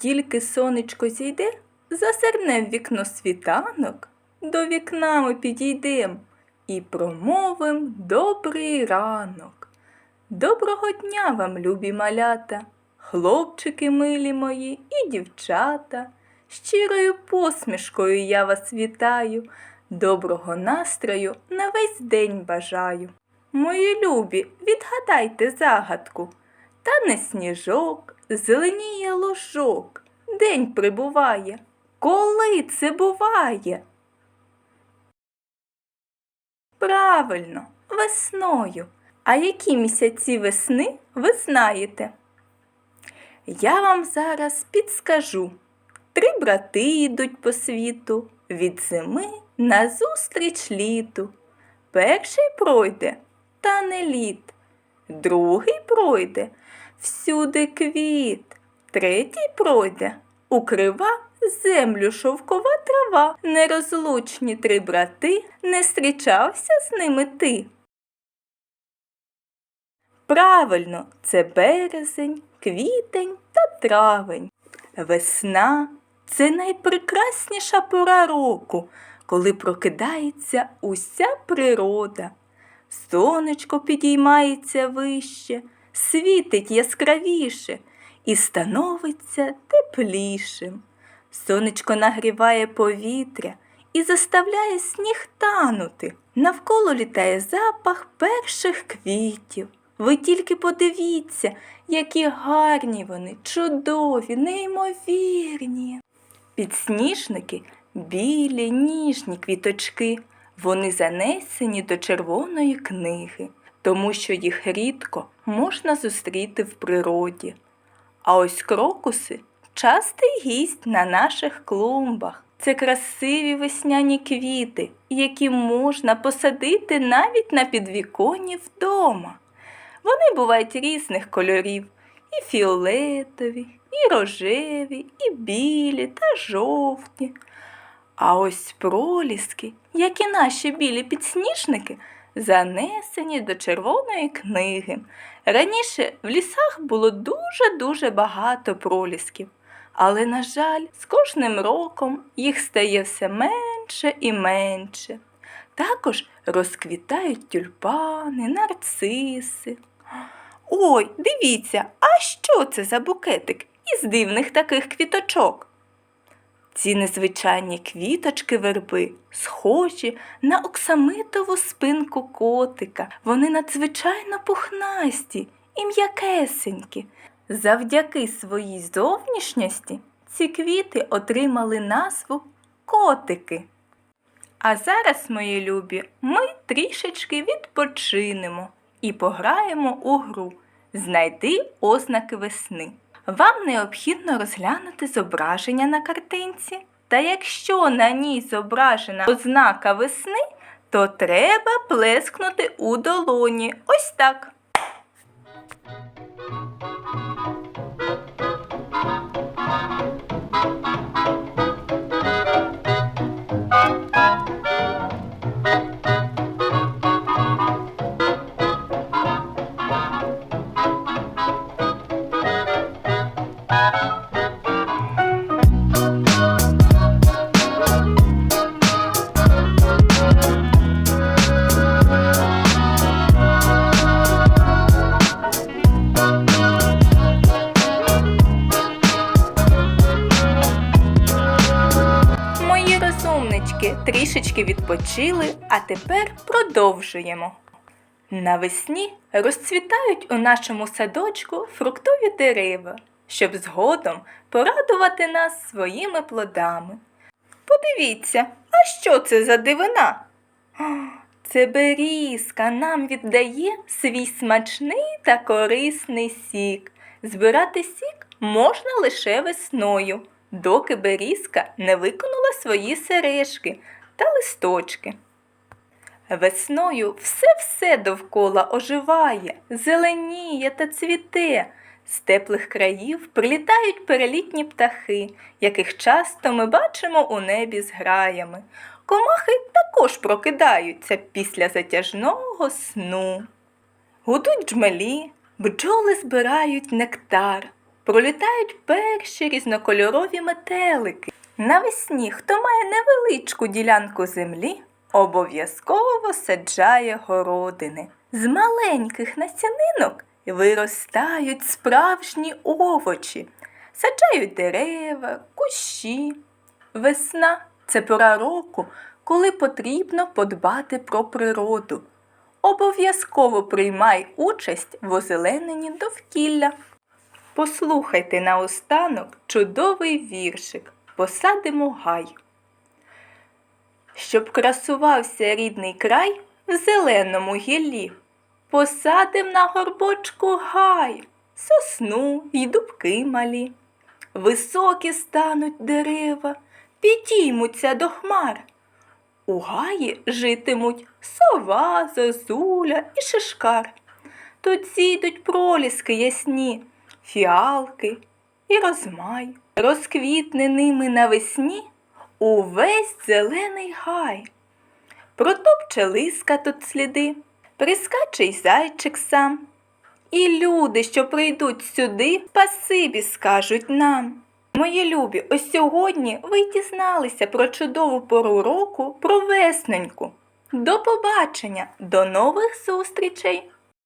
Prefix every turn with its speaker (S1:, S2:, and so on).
S1: Тільки сонечко зійде, зазирне в вікно світанок, до вікна ми підійдем і промовим добрий ранок. Доброго дня вам, любі малята, хлопчики милі мої і дівчата. Щирою посмішкою я вас вітаю, доброго настрою на весь день бажаю. Мої любі, відгадайте загадку. Тане сніжок, зеленіє ложок, день прибуває. Коли це буває? Правильно, весною. А які місяці весни ви знаєте? Я вам зараз підскажу. Три брати йдуть по світу, від зими назустріч літу. Перший пройде, та не літ, другий пройде, всюди квіт, третій пройде, укрива землю шовкова трава. Нерозлучні три брати, не зустрічався з ними ти. Правильно, це березень, квітень та травень. Весна це найпрекрасніша пора року, коли прокидається уся природа. Сонечко підіймається вище, світить яскравіше і становиться теплішим. Сонечко нагріває повітря і заставляє сніг танути. Навколо літає запах перших квітів. Ви тільки подивіться, які гарні вони, чудові, неймовірні. Підсніжники білі, ніжні квіточки. Вони занесені до червоної книги, тому що їх рідко можна зустріти в природі. А ось крокуси частий гість на наших клумбах. Це красиві весняні квіти, які можна посадити навіть на підвіконні вдома. Вони бувають різних кольорів і фіолетові, і рожеві, і білі та жовті. А ось проліски, як і наші білі підсніжники, занесені до червоної книги. Раніше в лісах було дуже-дуже багато пролісків, але, на жаль, з кожним роком їх стає все менше і менше. Також розквітають тюльпани, нарциси. Ой, дивіться, а що це за букетик із дивних таких квіточок? Ці незвичайні квіточки верби схожі на оксамитову спинку котика. Вони надзвичайно пухнасті і м'якесенькі. Завдяки своїй зовнішності ці квіти отримали назву котики. А зараз, мої любі, ми трішечки відпочинемо і пограємо у гру Знайди ознаки весни. Вам необхідно розглянути зображення на картинці. Та якщо на ній зображена ознака весни, то треба плескнути у долоні. Ось так. Розумнички трішечки відпочили, а тепер продовжуємо. Навесні розцвітають у нашому садочку фруктові дерева, щоб згодом порадувати нас своїми плодами. Подивіться, а що це за дивина? Це берізка нам віддає свій смачний та корисний сік. Збирати сік можна лише весною, доки берізка не виконала свої сережки та листочки. Весною все-все довкола оживає, зеленіє та цвіте. З теплих країв прилітають перелітні птахи, яких часто ми бачимо у небі з граями. Комахи також прокидаються після затяжного сну. Гудуть джмелі, бджоли збирають нектар, пролітають перші різнокольорові метелики. Навесні, хто має невеличку ділянку землі, обов'язково саджає городини. З маленьких насінинок виростають справжні овочі, саджають дерева, кущі. Весна це пора року, коли потрібно подбати про природу. Обов'язково приймай участь в озелененні довкілля. Послухайте наостанок чудовий віршик Посадимо гай. Щоб красувався рідний край в зеленому гіллі, посадим на горбочку гай, сосну й дубки малі. Високі стануть дерева, підіймуться до хмар. У гаї житимуть сова, зозуля і шишкар. Тут зійдуть проліски ясні, фіалки і розмай. Розквітне ними навесні увесь зелений гай. Протопче лиска тут сліди, прискаче й зайчик сам. І люди, що прийдуть сюди, спасибі скажуть нам. Мої любі, ось сьогодні ви дізналися про чудову пору року, про весненьку. До побачення, до нових зустрічей!